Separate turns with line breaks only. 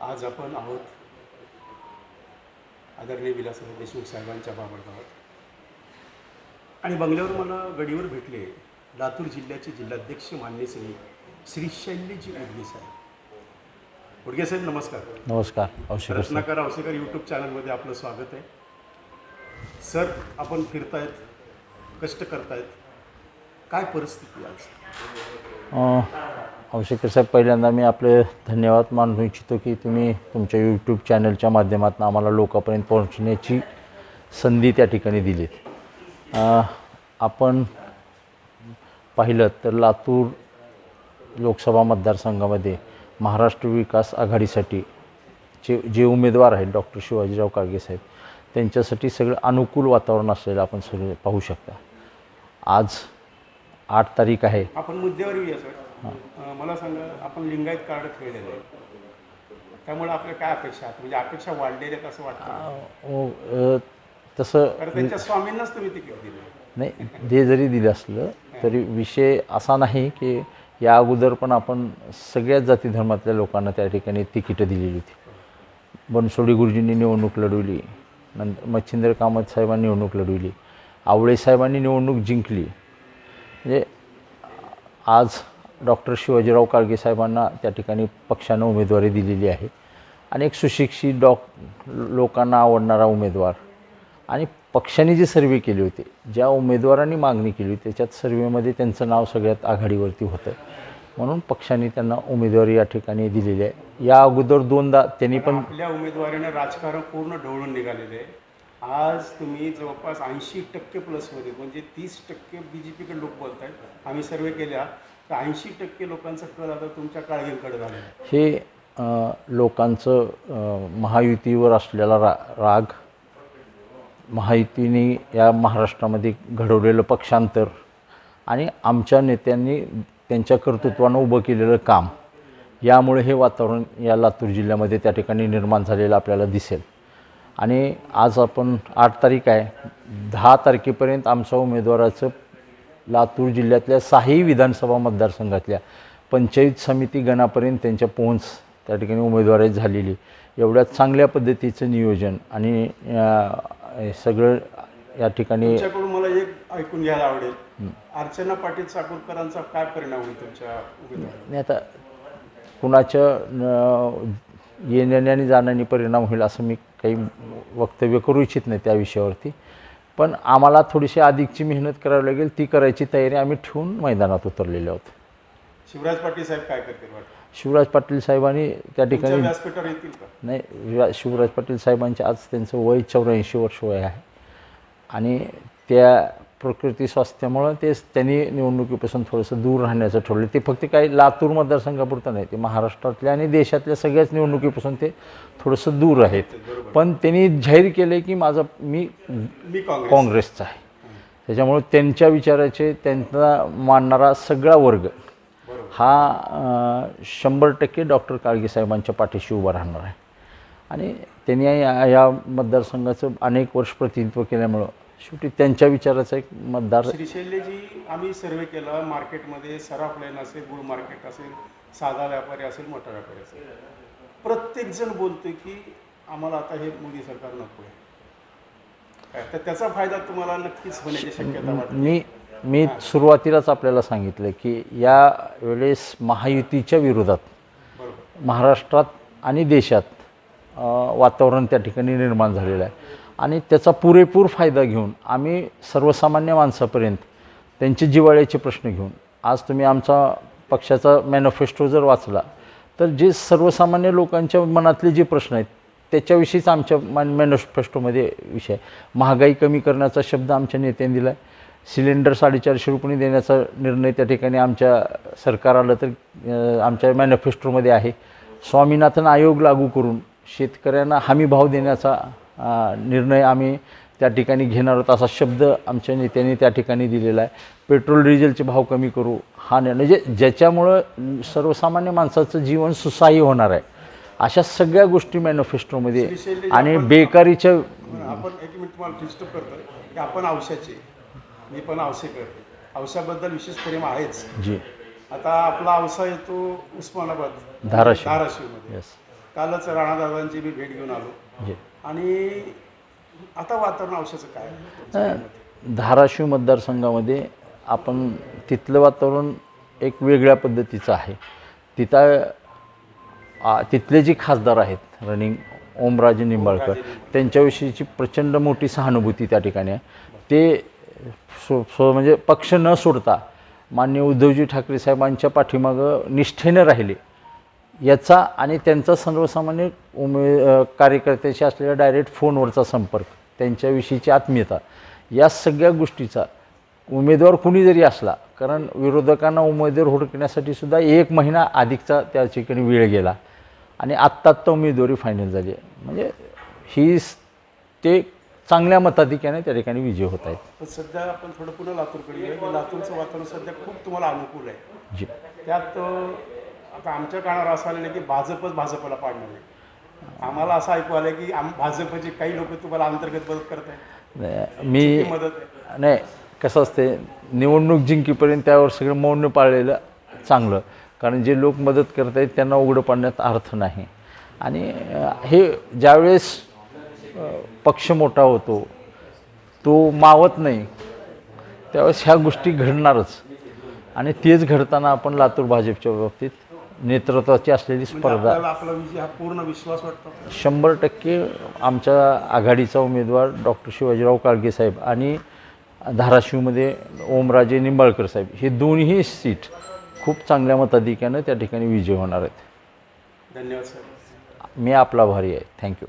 आज आपण आहोत आदरणीय विलासराव देशमुख साहेबांच्या बाबळगावात आणि बंगल्यावर मला गडीवर भेटले लातूर जिल्ह्याचे जिल्हाध्यक्ष मान्य श्री श्री शैलीजी उडगे साहेब. उडगे साहेब नमस्कार.
नमस्कार.
रत्नाकर औसेकर यूट्यूब चॅनलमध्ये आपलं स्वागत आहे. सर आपण फिरतायत कष्ट करतायत. काय परिस्थिती आज
औषधकर साहेब पहिल्यांदा मी आपले धन्यवाद मानू इच्छितो की तुम्ही तुमच्या यूट्यूब चॅनलच्या माध्यमातून आम्हाला लोकांपर्यंत पोहोचण्याची संधी त्या ठिकाणी दिलीत. आपण पाहिलं तर लातूर लोकसभा मतदारसंघामध्ये महाराष्ट्र विकास आघाडीसाठी जे जे उमेदवार आहेत डॉक्टर शिवाजीराव काळगे साहेब त्यांच्यासाठी सगळं अनुकूल वातावरण असलेलं आपण सगळे पाहू शकता. आज आठ तारीख आहे.
आपण मुद्द्यावर येऊया सर. अं, मला सांगा आपण लिंगायत कार्ड खेळलेलं आहे. त्यामुळे आपल्या काय अपेक्षा आहेत? म्हणजे अपेक्षा वाढलेल्या आहेत असं वाटतं
अ, तसं
कारण त्यांच्या स्वामींनाच तुम्ही तिकीट दिलं.
नाही ते जरी दिलं असलं तरी विषय असा नाही की या अगोदर पण आपण सगळ्याच जाती धर्मातल्या लोकांना त्या ठिकाणी तिकीटं दिलेली होती. बनसोडी गुरुजींनी निवडणूक लढवली नंतर मच्छिंद्र कामत साहेबांनी निवडणूक लढवली आवळे साहेबांनी निवडणूक जिंकली. म्हणजे आज डॉक्टर शिवाजीराव काळगे साहेबांना त्या ठिकाणी पक्षानं उमेदवारी दिलेली आहे. आणि एक सुशिक्षित डॉक लोकांना आवडणारा उमेदवार. आणि पक्षाने जी सर्वे केली होती ज्या उमेदवारांनी मागणी केली होती त्याच्यात सर्वेमध्ये त्यांचं नाव सगळ्यात आघाडीवरती होतं. म्हणून पक्षाने त्यांना उमेदवारी या ठिकाणी दिलेली आहे. या अगोदर दोनदा त्यांनी पण
आपल्या उमेदवारीने राजकारण पूर्ण ढवळून निघालेले आहे. आज तुम्ही जवळपास ऐंशी टक्के प्लसमध्ये म्हणजे तीस टक्के बी जे पीकडे लोक बोलत आहेत आम्ही सर्वे केल्या तर ऐंशी टक्के लोकांचा कल आता तुमच्या काळजींकडे झाला
हे अ, लोकांचं अ, महायुतीवर असलेला रा राग महायुतीने या महाराष्ट्रामध्ये घडवलेलं पक्षांतर आणि आमच्या नेत्यांनी त्यांच्या कर्तृत्वानं उभं केलेलं काम यामुळे हे वातावरण या लातूर जिल्ह्यामध्ये त्या ठिकाणी निर्माण झालेलं आपल्याला दिसेल. आणि आज आपण आठ तारीख आहे. दहा तारखेपर्यंत आमच्या उमेदवाराचं लातूर जिल्ह्यातल्या साही विधानसभा मतदारसंघातल्या पंचायत समिती गणापर्यंत त्यांच्या पोहोच त्या ठिकाणी उमेदवारी झालेली. एवढ्या चांगल्या पद्धतीचं नियोजन आणि सगळं या ठिकाणी
मला एक ऐकून घ्यायला आवडेल. अर्चना पाटील चाकूरकरांचा काय परिणाम होईल तुमच्या
नाही आता कुणाच्या येण्याने आणि जाण्याने परिणाम होईल असं मी काही वक्तव्य करू इच्छित नाही त्या विषयावरती. पण आम्हाला थोडीशी अधिकची मेहनत करावी लागेल ती करायची तयारी आम्ही ठेवून मैदानात उतरलेले आहोत.
शिवराज पाटील साहेब काय करतील
शिवराज पाटील साहेबांनी त्या ठिकाणी नाही शिवराज पाटील साहेबांचे आज त्यांचं वय चौऱ्याऐंशी वर्ष वय आहे. आणि त्या प्रकृती स्वास्थ्यामुळं तेच त्यांनी निवडणुकीपासून थोडंसं दूर राहण्याचं ठरवलं. ते फक्त काही लातूर मतदारसंघापुरतं नाही ते महाराष्ट्रातल्या आणि देशातल्या सगळ्याच निवडणुकीपासून ते थोडंसं दूर आहेत. पण त्यांनी जाहीर केलं की माझं मी
मी काँग्रेस.
काँग्रेसचा आहे. त्याच्यामुळे त्यांच्या विचाराचे त्यांचा मानणारा सगळा वर्ग हा शंभर टक्के डॉक्टर काळगे साहेबांच्या पाठीशी उभा राहणार आहे. आणि त्यांनी या या मतदारसंघाचं अनेक वर्ष प्रतिनिधित्व केल्यामुळं शेवटी त्यांच्या विचाराचा एक मतदार
श्रीशैल्यजी आम्ही सर्वे केला मार्केटमध्ये सराफ लाईन असेल गुळ मार्केट असेल साधा व्यापारी असेल मोठा व्यापारी असेल. प्रत्येकजण बोलतोय की आम्हाला आता हे मोदी सरकार नको आहे तर त्याचा फायदा तुम्हाला नक्कीच होण्याची शक्यता वाटते.
मी मी सुरुवातीलाच आपल्याला सांगितलं की या वेळेस महायुतीच्या विरोधात महाराष्ट्रात आणि देशात वातावरण त्या ठिकाणी निर्माण झालेलं आहे. आणि त्याचा पुरेपूर फायदा घेऊन आम्ही सर्वसामान्य माणसापर्यंत त्यांचे जिवाळ्याचे प्रश्न घेऊन आज तुम्ही आमचा पक्षाचा मॅनिफेस्टो जर वाचला तर जे सर्वसामान्य लोकांच्या मनातले जे प्रश्न आहेत त्याच्याविषयीच आमच्या मॅन मॅनिफेस्टोमध्ये विषय आहे. महागाई कमी करण्याचा शब्द आमच्या नेत्यांनी दिला आहे सिलेंडर साडेचारशे रुपये देण्याचा निर्णय त्या ठिकाणी आमच्या सरकार आलं तर आमच्या मॅनिफेस्टोमध्ये आहे स्वामीनाथन आयोग लागू करून शेतकऱ्यांना हमी भाव देण्याचा निर्णय आम्ही त्या ठिकाणी घेणार आहोत असा शब्द आमच्या नेत्यांनी त्या ठिकाणी दिलेला आहे. पेट्रोल डिझेलचे भाव कमी करू हा निर्णय. म्हणजे ज्याच्यामुळं सर्वसामान्य माणसाचं जीवन सुसाही होणार आहे. अशा सगळ्या गोष्टी मॅनिफेस्टोमध्ये आणि बेकारीच्या
आपण एक मिनिट तुम्हाला डिस्टर्ब करतोय. की आपण औषधाचे मी पण औषध औषधाबद्दल विशेष प्रेम आहेच.
जी.
आता आपला औसा येतो उस्मानाबाद
धाराशिव.
धाराशिवमध्ये. कालच राणादादांची मी भेट घेऊन आलो.
जे.
आणि आता वातावरण औषधाचं काय?
धाराशिव मतदारसंघामध्ये आपण तिथलं वातावरण एक वेगळ्या पद्धतीचं आहे. तिथं तिथले जे खासदार आहेत रनिंग ओमराजे निंबाळकर. त्यांच्याविषयीची प्रचंड मोठी सहानुभूती त्या ठिकाणी आहे. ते सो सो म्हणजे पक्ष न सोडता माननीय उद्धवजी ठाकरे साहेबांच्या पाठीमागं निष्ठेनं राहिले. याचा आणि त्यांचा सर्वसामान्य उमे कार्यकर्त्याशी असलेला डायरेक्ट फोनवरचा संपर्क त्यांच्याविषयीची आत्मीयता या सगळ्या गोष्टीचा उमेदवार कुणी जरी असला कारण विरोधकांना उमेदवार हुडकण्यासाठी सुद्धा एक महिना अधिकचा त्या ठिकाणी वेळ गेला आणि आत्ता आत्ता उमेदवारी फायनल झाली आहे. म्हणजे ही ते चांगल्या मताधिक्याने त्या ठिकाणी विजय होत आहेत.
सध्या आपण थोडं पुन्हा लातूरकडे लातूरचं वातावरण सध्या खूप तुम्हाला अनुकूल आहे.
जी.
त्यात आता आमच्या कानावर असं आलेलं की भाजपच भाजपला पाडणार आहे आम्हाला असं ऐकू आलं की आम भाजपचे काही लोक तुम्हाला अंतर्गत मदत करत आहेत
नाही, मी
मदत
नाही कसं असते निवडणूक जिंकीपर्यंत त्यावर सगळं मौन पाळलेलं चांगलं. कारण जे लोक मदत करत आहेत त्यांना उघडं पाडण्यात अर्थ नाही. आणि हे ज्यावेळेस पक्ष मोठा होतो तो मावत नाही त्यावेळेस ह्या गोष्टी घडणारच. आणि तेच घडताना आपण लातूर भाजपच्या बाबतीत नेतृत्वाची असलेली
म्हणजे
स्पर्धा.
आपल्याला आपला विजय हा पूर्ण विश्वास वाटतो.
शंभर टक्के आमच्या आघाडीचा उमेदवार डॉक्टर शिवाजीराव काळगे साहेब आणि धाराशिवमध्ये ओमराजे निंबाळकर साहेब हे दोन्ही सीट खूप चांगल्या मताधिक्यानं त्या ठिकाणी विजय होणार आहेत.
धन्यवाद सर.
मी आपला आभारी आहे. थँक्यू